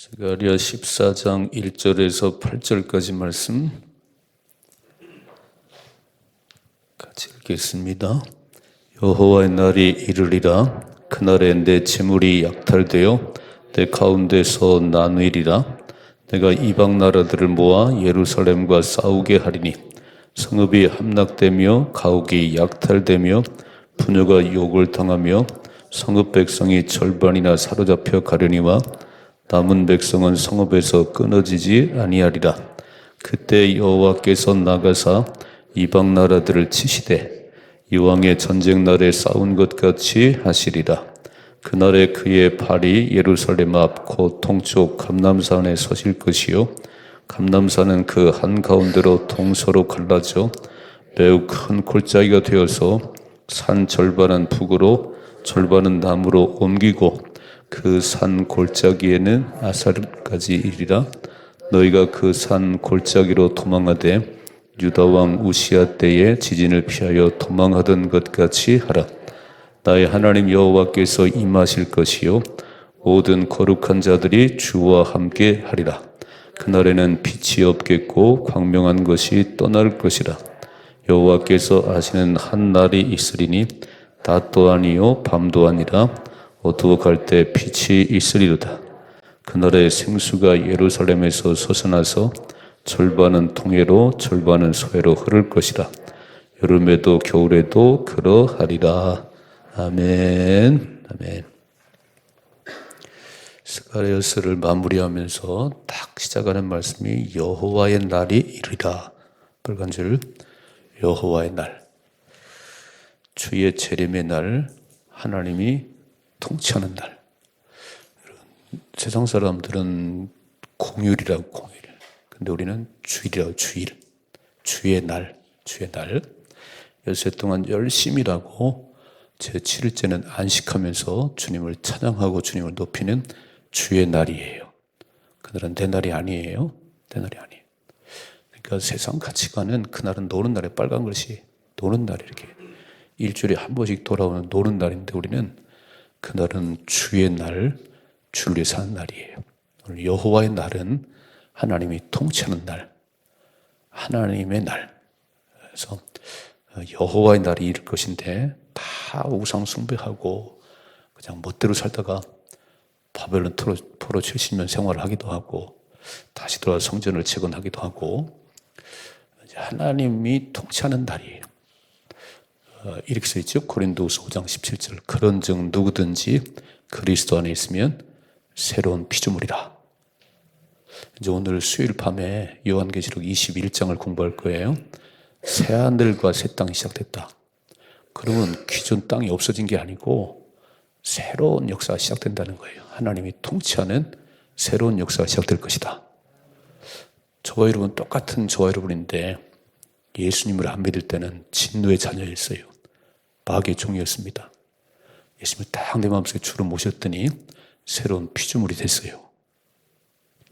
스가랴 14장 1절에서 8절까지 말씀 같이 읽겠습니다. 여호와의 날이 이르리라 그날에 내 재물이 약탈되어 내 가운데서 나누리라 내가 이방 나라들을 모아 예루살렘과 싸우게 하리니 성읍이 함락되며 가옥이 약탈되며 부녀가 욕을 당하며 성읍 백성이 절반이나 사로잡혀 가려니와 남은 백성은 성읍에서 끊어지지 아니하리라. 그때 여호와께서 나가사 이방 나라들을 치시되 이왕의 전쟁 날에 싸운 것 같이 하시리라. 그날에 그의 팔이 예루살렘 앞곧 동쪽 감남산에 서실 것이요 감남산은 그 한가운데로 동서로 갈라져 매우 큰 골짜기가 되어서 산 절반은 북으로 절반은 남으로 옮기고 그 산 골짜기에는 아사르까지 이리라. 너희가 그 산 골짜기로 도망하되 유다 왕 우시아 때에 지진을 피하여 도망하던 것 같이 하라. 나의 하나님 여호와께서 임하실 것이요. 모든 거룩한 자들이 주와 함께 하리라. 그날에는 빛이 없겠고 광명한 것이 떠날 것이라. 여호와께서 하시는 한 날이 있으리니 낮도 아니요 밤도 아니라 어두워 갈 때 빛이 있으리로다. 그날에 생수가 예루살렘에서 솟아나서 절반은 동해로 절반은 서해로 흐를 것이라. 여름에도 겨울에도 그러하리라. 아멘. 아멘. 스가랴서를 마무리하면서 딱 시작하는 말씀이 여호와의 날이 이르리라. 빨간 줄 여호와의 날. 주의 재림의 날 하나님이 통치하는 날. 세상 사람들은 공휴일이라고 공휴일. 근데 우리는 주일이라고 주일. 주의 날, 주의 날. 열세 동안 열심히 일하고 제 7일째는 안식하면서 주님을 찬양하고 주님을 높이는 주의 날이에요. 그날은 내 날이 아니에요. 내 날이 아니에요. 그러니까 세상 가치관은 그날은 노는 날에 빨간 글씨 노는 날 이렇게 일주일에 한 번씩 돌아오는 노는 날인데 우리는 그날은 주의 날, 하는 날이에요. 오늘 여호와의 날은 하나님이 통치하는 날, 하나님의 날. 그래서 여호와의 날이 이를 것인데 다 우상 숭배하고 그냥 멋대로 살다가 바벨론 포로 70년 생활을 하기도 하고 다시 돌아 성전을 재건하기도 하고 하나님이 통치하는 날이에요. 어, 이렇게 써 있죠. 고린도후서 5장 17절. 그런즉 누구든지 그리스도 안에 있으면 새로운 피조물이라. 이제 오늘 수요일 밤에 요한계시록 21장을 공부할 거예요. 새 하늘과 새 땅이 시작됐다. 그러면 기존 땅이 없어진 게 아니고 새로운 역사가 시작된다는 거예요. 하나님이 통치하는 새로운 역사가 시작될 것이다. 저와 여러분 똑같은 저와 여러분인데 예수님을 안 믿을 때는 진노의 자녀였어요. 마귀의 종이었습니다. 예수님을 딱 내 마음속에 주로 모셨더니 새로운 피조물이 됐어요.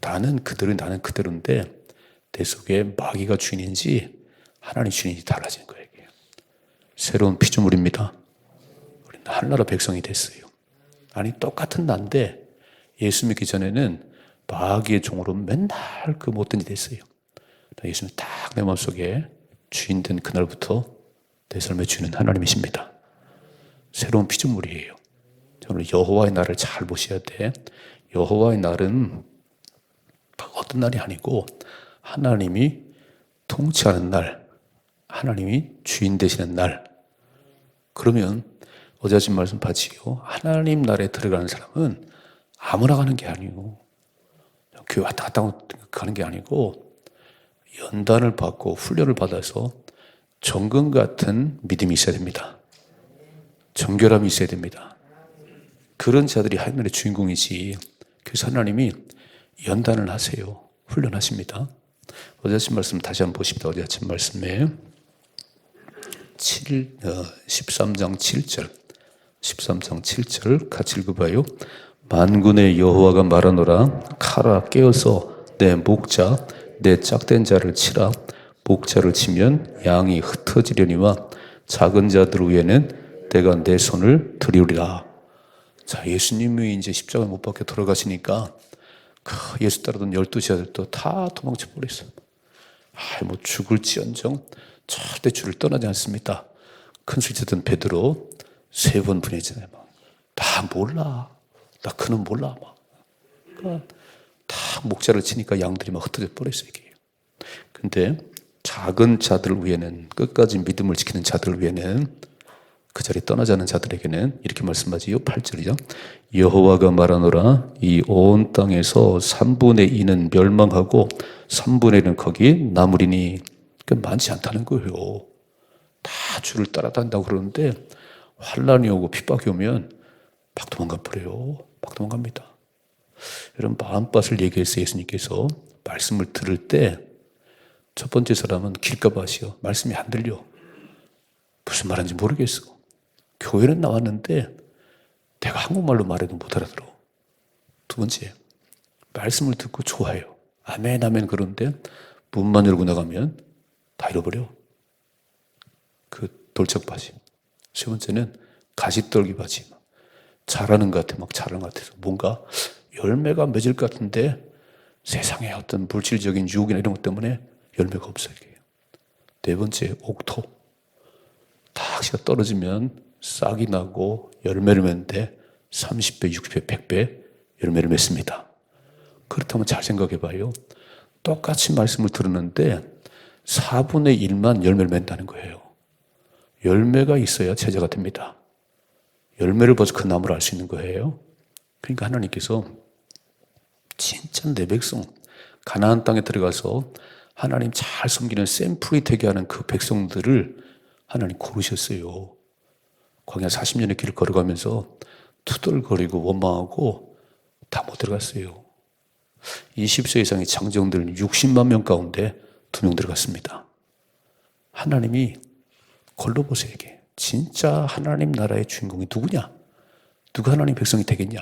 나는 그대로 나는 그대로인데 내 속에 마귀가 주인인지 하나님 주인이 달라진 거예요. 새로운 피조물입니다. 우리는 한나라 백성이 됐어요. 아니 똑같은 난데 예수 믿기 전에는 마귀의 종으로 맨날 그 못된 짓 했어요. 예수님 딱 내 마음속에 주인 된 그날부터 내 삶의 주인은 하나님이십니다. 새로운 피조물이에요. 오늘 여호와의 날을 잘 보셔야 돼. 여호와의 날은 어떤 날이 아니고 하나님이 통치하는 날, 하나님이 주인 되시는 날. 그러면 어제 하신 말씀 받지요. 하나님 나라에 들어가는 사람은 아무나 가는 게 아니고 교회 왔다 갔다 가는 게 아니고 연단을 받고 훈련을 받아서 정금 같은 믿음이 있어야 됩니다. 정결함이 있어야 됩니다. 그런 자들이 하늘의 주인공이지. 그래서 하나님이 연단을 하세요. 훈련하십니다. 어제 아침 말씀 다시 한번 보십니다. 어제 아침 말씀에 7, 어, 13장 7절. 13장 7절 같이 읽어봐요. 만군의 여호와가 말하노라 카라 깨어서 내 목자 내 짝된 자를 치라 목자를 치면 양이 흩어지려니와 작은 자들 위에는 내가 내 손을 들이우리라. 자, 예수님이 이제 십자가 못 박혀 돌아가시니까 그 예수 따르던 열두 제자들도 다 도망쳐 버렸어. 아, 뭐 죽을지언정 절대 주를 떠나지 않습니다. 큰 술제던 베드로 세 번 분해잖아요. 다 몰라. 나 그는 몰라. 막. 그러니까 다 목자를 치니까 양들이 막 흩어져 버렸어 이게. 근데 작은 자들 위에는 끝까지 믿음을 지키는 자들 위에는 그 자리 떠나지 않은 자들에게는 이렇게 말씀하지요. 8절이죠. 여호와가 말하노라 이 온 땅에서 3분의 2는 멸망하고 3분의 1은 거기 남으리니 그 많지 않다는 거예요. 다 주를 따라다닌다고 그러는데 환란이 오고 핍박이 오면 막 도망가 버려요. 막 도망갑니다. 여러분 마음밭을 얘기해서 예수님께서 말씀을 들을 때 첫 번째 사람은 길가밭이요. 말씀이 안 들려. 무슨 말인지 모르겠어. 교회는 나왔는데 내가 한국말로 말해도 못 알아들어. 두 번째, 말씀을 듣고 좋아해요. 아멘, 아멘 그런데 문만 열고 나가면 다 잃어버려. 그 돌적바지. 세 번째는 가시떨기바지. 잘하는 것 같아. 막 잘하는 것 같아서. 뭔가 열매가 맺을 것 같은데 세상에 어떤 물질적인 유혹이나 이런 것 때문에 열매가 없어요. 네 번째, 옥토. 탁시가 떨어지면 싹이 나고 열매를 맺는데 30배, 60배, 100배 열매를 맺습니다. 그렇다면 잘 생각해 봐요. 똑같이 말씀을 들었는데 4분의 1만 열매를 맺는다는 거예요. 열매가 있어야 제자가 됩니다. 열매를 봐서 그 나무를 알 수 있는 거예요. 그러니까 하나님께서 진짜 내 백성 가나안 땅에 들어가서 하나님 잘 섬기는 샘플이 되게 하는 그 백성들을 하나님 고르셨어요. 광야 40년의 길을 걸어가면서 투덜거리고 원망하고 다 못 들어갔어요. 20세 이상의 장정들 60만 명 가운데 두 명 들어갔습니다. 하나님이 걸러보세요, 이게. 진짜 하나님 나라의 주인공이 누구냐? 누가 하나님 백성이 되겠냐?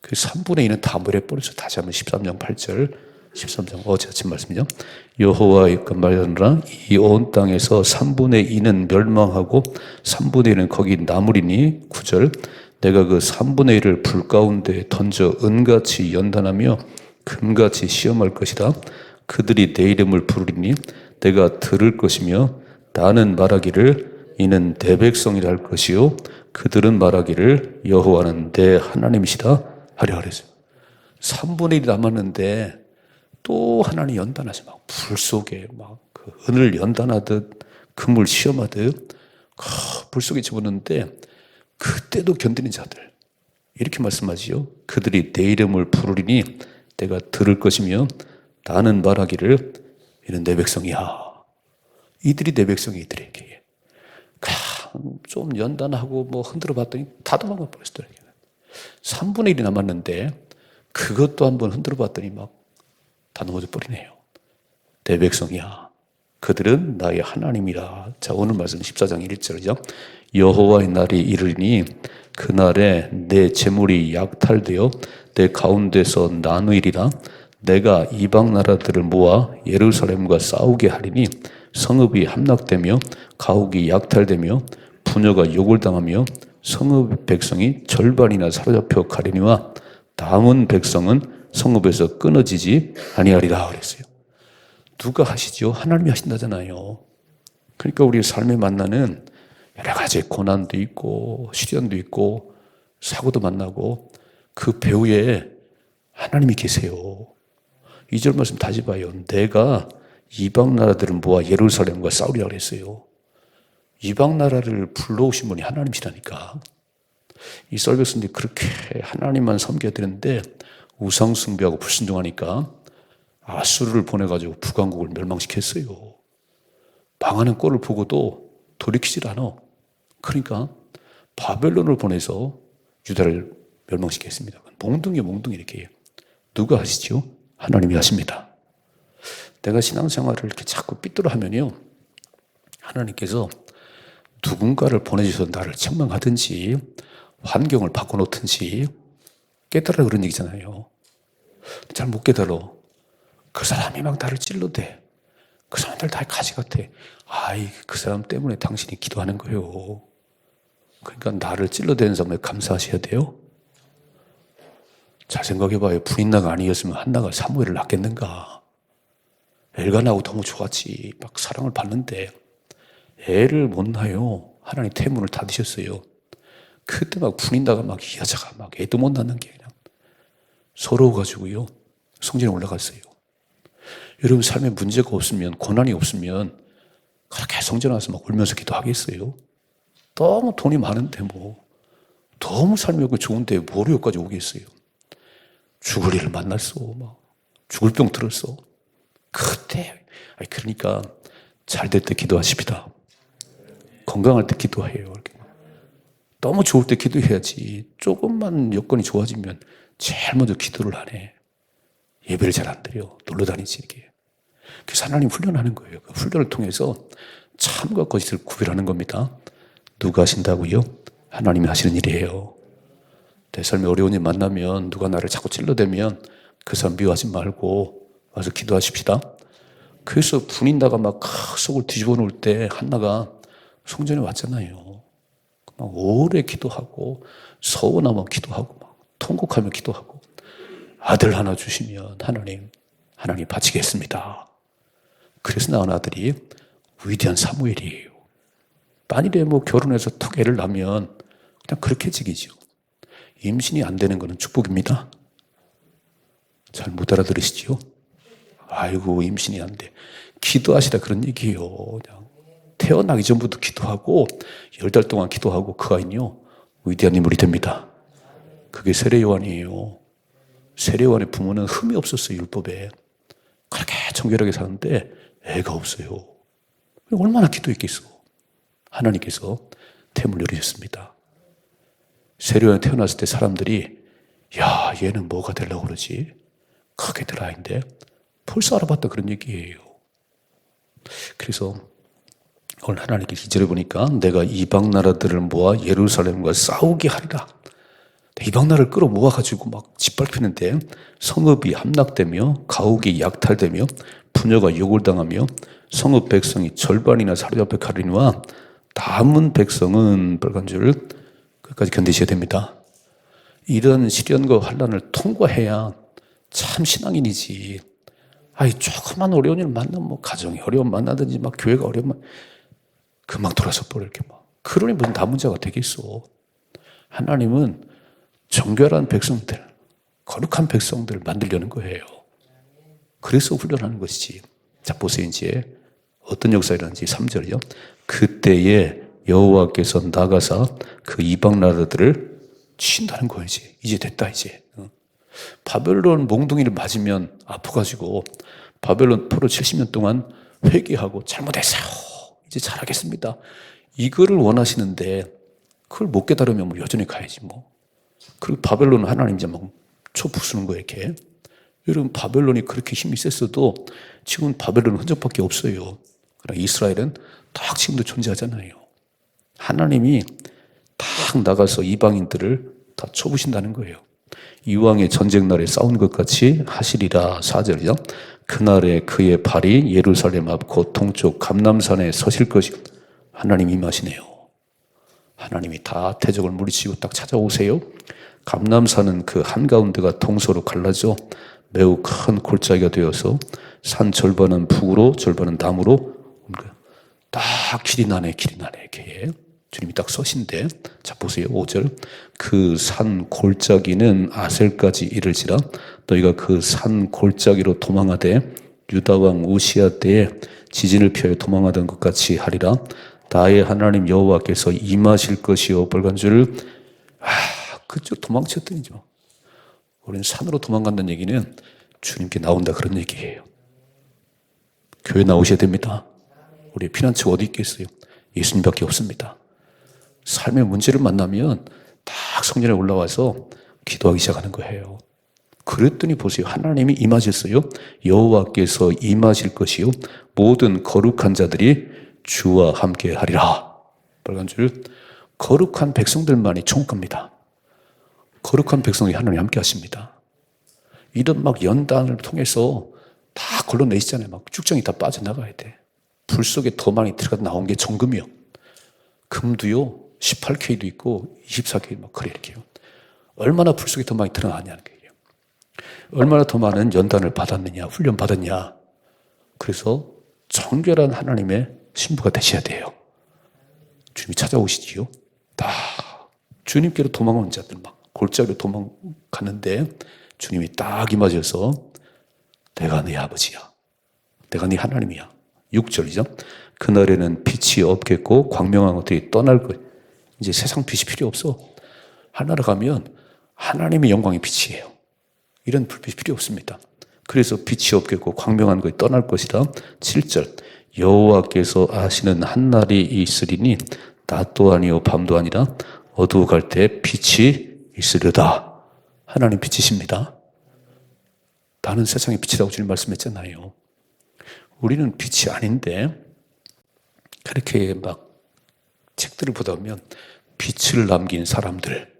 그 3분의 2는 다 버려버려서 다시 한번 13장 8절 13장 어제 아침 말씀이죠. 여호와의 그 말하노라 이 온 땅에서 3분의 2는 멸망하고 3분의 1은 거기 나무리니 9절 내가 그 3분의 1을 불 가운데 던져 은같이 연단하며 금같이 시험할 것이다. 그들이 내 이름을 부르리니 내가 들을 것이며 나는 말하기를 이는 내 백성이라 할 것이요 그들은 말하기를 여호와는 내 하나님이시다 하려 그랬어요. 3분의 1이 남았는데 또 하나님 연단하시 막불 속에 막 그 은을 연단하듯 금을 시험하듯 불 속에 집어넣는데 그때도 견디는 자들 이렇게 말씀하지요. 그들이 내 이름을 부르리니 내가 들을 것이며 나는 말하기를 이는 내 백성이야. 이들이 내 백성이 이들에게 좀 연단하고 뭐 흔들어 봤더니 다 도망가 버렸더라고요. 3분의 1이 남았는데 그것도 한번 흔들어 봤더니 막 다 넘어져 버리네요. 내 백성이야. 그들은 나의 하나님이라. 자, 오늘 말씀 14장 1절이죠. 여호와의 날이 이르니 그날에 내 재물이 약탈되어 내 가운데서 나누이리라. 내가 이방 나라들을 모아 예루살렘과 싸우게 하리니 성읍이 함락되며 가옥이 약탈되며 부녀가 욕을 당하며 성읍 백성이 절반이나 사로잡혀 가리니와 남은 백성은 성읍에서 끊어지지 아니하리라 그랬어요. 누가 하시죠? 하나님이 하신다잖아요. 그러니까 우리 삶에 만나는 여러 가지 고난도 있고 시련도 있고 사고도 만나고 그 배후에 하나님이 계세요. 이 절 말씀 다시 봐요. 내가 이방 나라들을 모아 예루살렘과 싸우리라 그랬어요. 이방 나라를 불러오신 분이 하나님이시라니까. 이 썰베스님 그렇게 하나님만 섬겨야 되는데 우상 숭배하고 불순종하니까 아수르를 보내가지고 북왕국을 멸망시켰어요. 망하는 꼴을 보고도 돌이키질 않아. 그러니까 바벨론을 보내서 유다를 멸망시켰습니다. 몽둥이 몽둥이 이렇게. 누가 하시죠? 하나님이 하십니다. 내가 신앙생활을 이렇게 자꾸 삐뚤어 하면요. 하나님께서 누군가를 보내주셔서 나를 책망하든지 환경을 바꿔놓든지 깨달아 그런 얘기잖아요. 잘 못 깨달아. 그 사람이 막 나를 찔러대. 그 사람들 다 가지 같아. 아이, 그 사람 때문에 당신이 기도하는 거예요. 그러니까 나를 찔러대는 사람에 감사하셔야 돼요. 잘 생각해봐요. 분인나가 아니었으면 한나가 사무엘을 낳겠는가? 엘가나하고 너무 좋았지. 막 사랑을 받는데 애를 못 낳아요. 하나님 태문을 닫으셨어요. 그때 막 분인나가 막 이 여자가 막 애도 못 낳는 게 서러워가지고요. 성전에 올라갔어요. 여러분 삶에 문제가 없으면 고난이 없으면 그렇게 성전 와서 막 울면서 기도하겠어요. 너무 돈이 많은데 뭐 너무 삶이 없고 좋은데 뭐로 여기까지 오겠어요. 죽을 일을 만났어. 막 죽을 병 들었어. 그때 아니 그러니까 잘 될 때 기도하십니다. 건강할 때 기도해요. 이렇게. 너무 좋을 때 기도해야지. 조금만 여건이 좋아지면 제일 먼저 기도를 안 해. 예배를 잘 안 드려. 놀러 다니지 이렇게. 그래서 하나님 훈련하는 거예요. 그 훈련을 통해서 참과 거짓을 구별하는 겁니다. 누가 하신다고요? 하나님이 하시는 일이에요. 내 삶에 어려운 일 만나면 누가 나를 자꾸 찔러대면 그 사람 미워하지 말고 와서 기도하십시다. 그래서 분인다가 막 속을 뒤집어 놓을 때 한나가 성전에 왔잖아요. 막 오래 기도하고 서운하면 기도하고 막 통곡하며 기도하고 아들 하나 주시면 하나님 하나님 바치겠습니다. 그래서 낳은 아들이 위대한 사무엘이에요. 만일에 뭐 결혼해서 턱 애를 낳으면 그냥 그렇게 지기죠. 임신이 안 되는 것은 축복입니다. 잘 못 알아들으시지요? 아이고, 임신이 안 돼. 기도하시다 그런 얘기예요. 그냥 태어나기 전부터 기도하고, 열 달 동안 기도하고, 그 아이는요, 위대한 인물이 됩니다. 그게 세례요한이에요. 세례요한의 부모는 흠이 없었어요, 율법에. 그렇게 정결하게 사는데 애가 없어요. 얼마나 기도했겠어. 하나님께서 템을 열으셨습니다. 세례요한 태어났을 때 사람들이 야 얘는 뭐가 되려고 그러지? 크게 들 아인데 벌써 알아봤다 그런 얘기예요. 그래서 오늘 하나님께서 기절해 보니까 내가 이방 나라들을 모아 예루살렘과 싸우게 하리라. 이방 나라를 끌어 모아가지고 막 짓밟히는데 성읍이 함락되며 가옥이 약탈되며 부녀가 욕을 당하며 성읍 백성이 절반이나 사로잡혀 가리니와 남은 백성은 빨간 줄 끝까지 견디셔야 됩니다. 이런 시련과 환란을 통과해야 참 신앙인이지. 아이 조그만 어려운 일 만나면 뭐 가정이 어려움 만나든지 막 교회가 어려우면 금방 돌아서 이렇게 막. 그러니 무슨 다 문제가 되겠어. 하나님은 정결한 백성들, 거룩한 백성들을 만들려는 거예요. 그래서 훈련하는 것이지. 자, 보세요, 이제. 어떤 역사 일어난지 3절이요. 그때에 여호와께서 나가사 그 이방 나라들을 친다는 거지. 이제 됐다, 이제. 어. 바벨론 몽둥이를 맞으면 아파가지고 바벨론 포로 70년 동안 회개하고 잘못했어요. 이제 잘하겠습니다. 이거를 원하시는데 그걸 못 깨달으면 뭐 여전히 가야지 뭐. 그리고 바벨론은 하나님 이제 막 초부수는 거예요, 이렇게. 여러분, 바벨론이 그렇게 힘이 셌어도 지금 바벨론은 흔적밖에 없어요. 그러나 이스라엘은 딱 지금도 존재하잖아요. 하나님이 딱 나가서 이방인들을 다 쳐부신다는 거예요. 이왕의 전쟁 날에 싸운 것 같이 하시리라 사절이죠. 그날에 그의 발이 예루살렘 앞 곧 동쪽 감남산에 서실 것이 하나님 임하시네요. 하나님이 다 태적을 물리치고 딱 찾아오세요. 감남산은 그 한가운데가 동서로 갈라져 매우 큰 골짜기가 되어서 산 절반은 북으로 절반은 남으로 딱 길이 나네 길이 나네 이렇게. 주님이 딱 서신데 자 보세요. 5절. 그 산 골짜기는 아셀까지 이를지라 너희가 그 산 골짜기로 도망하되 유다 왕 우시아 때에 지진을 피하여 도망하던 것 같이 하리라. 나의 하나님 여호와께서 임하실 것이요. 벌간줄 아 그쪽 도망쳤더니죠 우리는 산으로 도망간다는 얘기는 주님께 나온다 그런 얘기예요 교회 나오셔야 됩니다 우리 피난처 어디 있겠어요 예수님밖에 없습니다 삶의 문제를 만나면 딱 성전에 올라와서 기도하기 시작하는 거예요. 그랬더니 보세요. 하나님이 임하셨어요. 여호와께서 임하실 것이요. 모든 거룩한 자들이 주와 함께 하리라. 빨간 줄. 거룩한 백성들만이 총합니다. 거룩한 백성이 하나님 함께 하십니다. 이런 막 연단을 통해서 다 걸러내시잖아요. 막 쭉정이 다 빠져나가야 돼. 불 속에 더 많이 들어가 나온 게 정금이요. 금도요. 18K도 있고 24K 막 그래 이렇게요. 얼마나 불 속에 더 많이 드러나냐는 거예요. 얼마나 더 많은 연단을 받았느냐, 훈련 받았냐. 그래서 정결한 하나님의 신부가 되셔야 돼요. 주님이 찾아오시지요. 다 주님께로 도망온 자들 막 골짜기로 도망갔는데 주님이 딱 임하셔서 내가 네 아버지야. 내가 네 하나님이야. 6절이죠. 그날에는 빛이 없겠고 광명한 것들이 떠날 것. 이제 세상 빛이 필요 없어. 하나로 가면 하나님의 영광의 빛이에요. 이런 불빛이 필요 없습니다. 그래서 빛이 없겠고 광명한 것이 떠날 것이다. 7절. 여호와께서 아시는 한 날이 있으리니 낮도 아니요 밤도 아니라 어두워 갈 때 빛이 있으려다. 하나님 빛이십니다. 나는 세상의 빛이라고 주님 말씀했잖아요. 우리는 빛이 아닌데 그렇게 막 책들을 보다 보면 빛을 남긴 사람들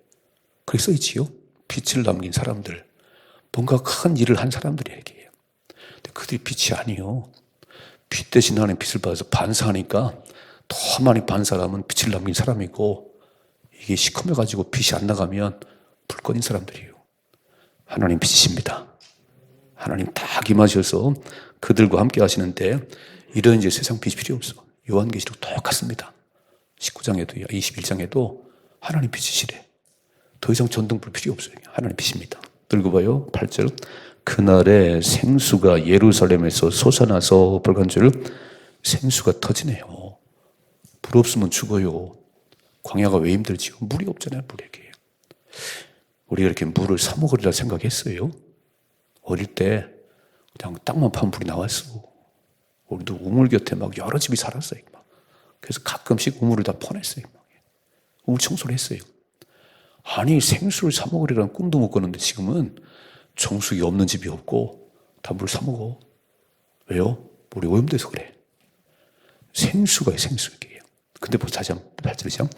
그렇게 써 있지요. 빛을 남긴 사람들 뭔가 큰 일을 한 사람들이 얘기해요. 근데 그들이 빛이 아니요. 빛 대신 하나님 빛을 받아서 반사하니까 더 많이 반 사람은 빛을 남긴 사람이고 이게 시커매가지고 빛이 안 나가면 불 꺼진 사람들이에요. 하나님 빛이십니다. 하나님 다 임하셔서 그들과 함께 하시는데 이런 이제 세상 빛이 필요 없어. 요한계시록 똑같습니다. 19장에도 21장에도 하나님 빛이시래. 더 이상 전등불 필요 없어요. 하나님 빛입니다. 들고 봐요. 8절. 그날에 생수가 예루살렘에서 솟아나서 벌간줄 생수가 터지네요. 물 없으면 죽어요. 광야가 왜 힘들지요? 물이 없잖아요, 물에게. 우리가 이렇게 물을 사먹으리라 생각했어요. 어릴 때 그냥 땅만 파면 물이 나왔어. 우리도 우물 곁에 막 여러 집이 살았어요. 막. 그래서 가끔씩 우물을 다 퍼냈어요. 막. 우물 청소를 했어요. 아니, 생수를 사 먹으리라는 꿈도 못 꿨는데 지금은 정수기 없는 집이 없고 다 물 사 먹어. 왜요? 물이 오염돼서 그래. 생수가 생수기예요. 근데 한번 8절이죠.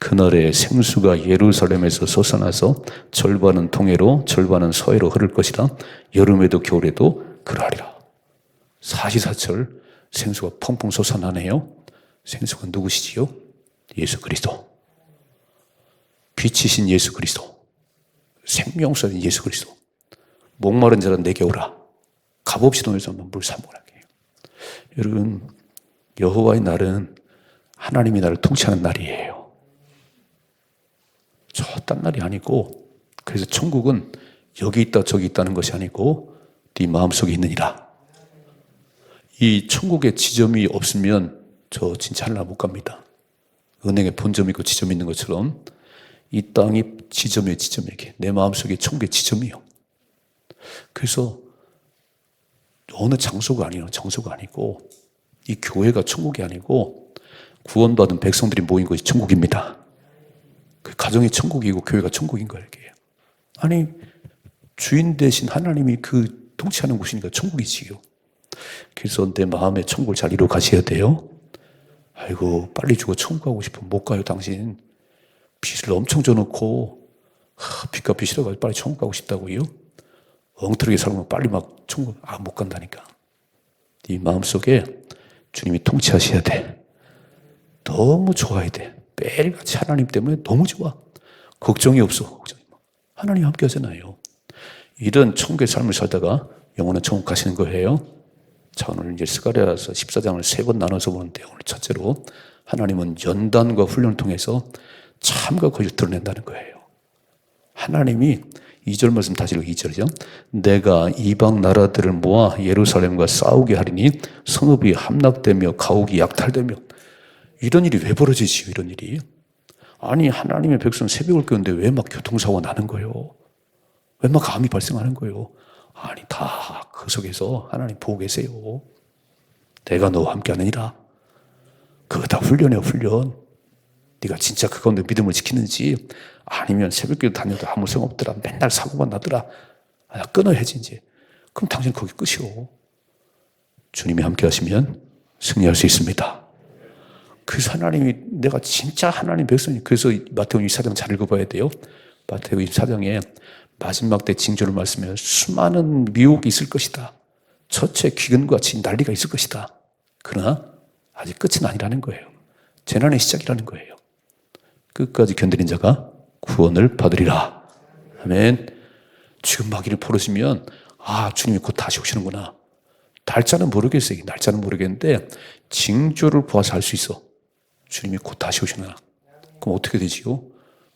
그날에 생수가 예루살렘에서 솟아나서 절반은 동해로 절반은 서해로 흐를 것이다. 여름에도 겨울에도 그러하리라. 사시사철 생수가 펑펑 솟아나네요. 생수가 누구시지요? 예수 그리스도. 빛이신 예수 그리스도. 생명수인 예수 그리스도. 목마른 자는 내게 오라. 값없이 돈에서 물 사 먹으라. 여러분, 여호와의 날은 하나님이 나를 통치하는 날이에요. 저 딴 날이 아니고, 그래서 천국은 여기 있다 저기 있다는 것이 아니고 네 마음속에 있느니라. 이 천국의 지점이 없으면 저 진짜 하늘 못 갑니다. 은행에 본점 있고 지점 있는 것처럼 이 땅이 지점의 지점에게 내 마음속에 천국의 지점이요. 그래서 어느 장소가 아니에요. 장소가 아니고 이 교회가 천국이 아니고 구원받은 백성들이 모인 곳이 천국입니다. 그 가정이 천국이고 교회가 천국인 거예요. 아니 주인 대신 하나님이 그 통치하는 곳이니까 천국이지요. 그래서 내 마음의 천국을 잘 이루어 가셔야 돼요. 아이고 빨리 죽어 천국 가고 싶으면 못 가요 당신. 빚을 엄청 져놓고 하, 빚과 빚이라 가지고 빨리 천국 가고 싶다고요. 엉터리게 살면 빨리 막 천국 아 못 간다니까. 네 마음속에 주님이 통치하셔야 돼. 너무 좋아야 돼. 매일같이 하나님 때문에 너무 좋아. 걱정이 없어. 하나님 함께 하잖아요. 이런 천국의 삶을 살다가 영원한 천국 가시는 거예요. 자, 오늘 이제 스가랴서 14장을 세 번 나눠서 보는데 오늘 첫째로 하나님은 연단과 훈련을 통해서 참과 거짓을 드러낸다는 거예요. 하나님이 2절 말씀 다시 읽고 2절이죠. 내가 이방 나라들을 모아 예루살렘과 싸우게 하리니 성읍이 함락되며 가옥이 약탈되며 이런 일이 왜 벌어지지요? 이런 일이. 아니 하나님의 백성 새벽을 깨는데 왜 막 교통사고 나는 거예요? 왜 막 암이 발생하는 거예요? 아니 다 그 속에서 하나님 보고 계세요. 내가 너와 함께 하느니라. 그거 다 훈련이야 훈련. 네가 진짜 그 가운데 믿음을 지키는지 아니면 새벽기도 다녀도 아무 소용 없더라. 맨날 사고만 나더라. 아, 끊어야지 이제. 그럼 당신 거기 끝이오. 주님이 함께 하시면 승리할 수 있습니다. 그래서 하나님이 내가 진짜 하나님 백성이 그래서 마태복음 24장 잘 읽어봐야 돼요. 마태복음 24장에 마지막 때 징조를 말씀해 수많은 미혹이 있을 것이다. 첫째 귀근과 같이 난리가 있을 것이다. 그러나 아직 끝은 아니라는 거예요. 재난의 시작이라는 거예요. 끝까지 견디는 자가 구원을 받으리라. 아멘. 지금 막 일이 벌어지면 아 주님이 곧 다시 오시는구나. 날짜는 모르겠어요. 날짜는 모르겠는데 징조를 보아서 알 수 있어. 주님이 곧 다시 오시나. 그럼 어떻게 되지요?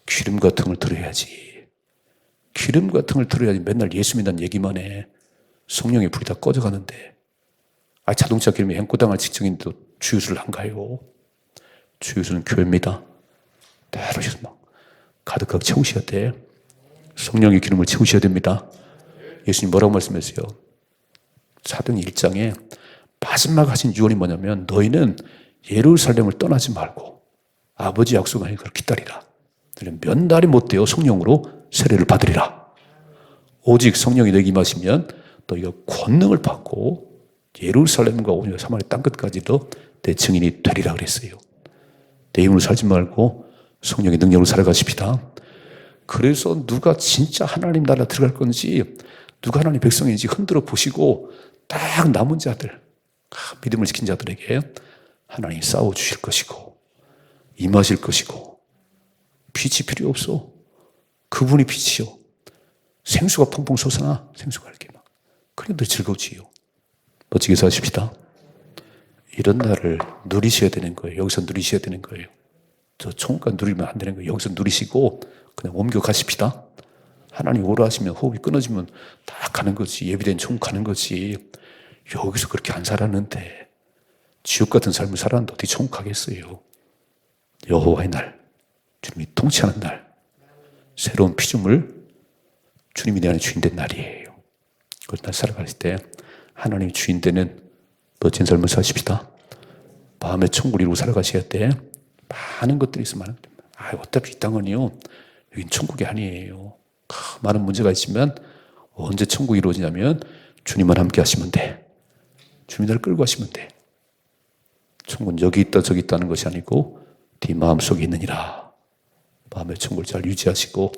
기름 같은 걸 들어야지. 기름 같은 걸 들어야지 맨날 예수 믿는 얘기만 해. 성령의 불이 다 꺼져가는데. 아, 자동차 기름이 행고당할 직전인데도 주유소를 안 가요. 주유소는 교회입니다. 때로셔서 막 가득하게 채우셔야 돼. 성령의 기름을 채우셔야 됩니다. 예수님 뭐라고 말씀하세요? 사도행 1장에 마지막 하신 유언이 뭐냐면 너희는 예루살렘을 떠나지 말고 아버지 약속하니 그걸 기다리라. 몇 날이 못 되어 성령으로 세례를 받으리라. 오직 성령이 너에게 임하시면 너희가 권능을 받고 예루살렘과 오늘 사마리 땅끝까지도 내 증인이 되리라 그랬어요. 내 힘으로 살지 말고 성령의 능력으로 살아가십시다. 그래서 누가 진짜 하나님 나라 들어갈 건지 누가 하나님 백성인지 흔들어 보시고 딱 남은 자들 아, 믿음을 지킨 자들에게 하나님이 싸워 주실 것이고 임하실 것이고 빛이 필요 없어. 그분이 빛이요. 생수가 펑펑 솟아나? 생수가 이렇게 막. 그래도 즐거우지요. 멋지게 사십시다. 이런 날을 누리셔야 되는 거예요. 여기서 누리셔야 되는 거예요. 저 총각 누리면 안 되는 거예요. 여기서 누리시고 그냥 옮겨 가십시다. 하나님 오라 하시면 호흡이 끊어지면 딱 가는 거지. 예비된 총 가는 거지. 여기서 그렇게 안 살았는데 지옥 같은 삶을 살았는데 어떻게 총가겠어요 여호와의 날, 주님이 통치하는 날, 새로운 피조물, 주님이 내 안에 주인 된 날이에요. 그날 살아갈 때 하나님이 주인 되는 멋진 삶을 사십시다. 마음의 천국을 이루고 살아가셔야 돼. 많은 것들이 있어 많은. 아, 어차피 이 땅은요. 여긴 천국이 아니에요. 많은 문제가 있지만 언제 천국이 이루어지냐면 주님만 함께 하시면 돼. 주님 날 끌고 가시면 돼. 천국은 여기 있다 저기 있다는 것이 아니고 네 마음속에 있느니라. 마음의 천국을 잘 유지하시고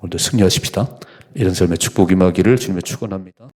오늘도 승리하십시다. 이런 삶의 축복이 임하기를 주님의 축원합니다.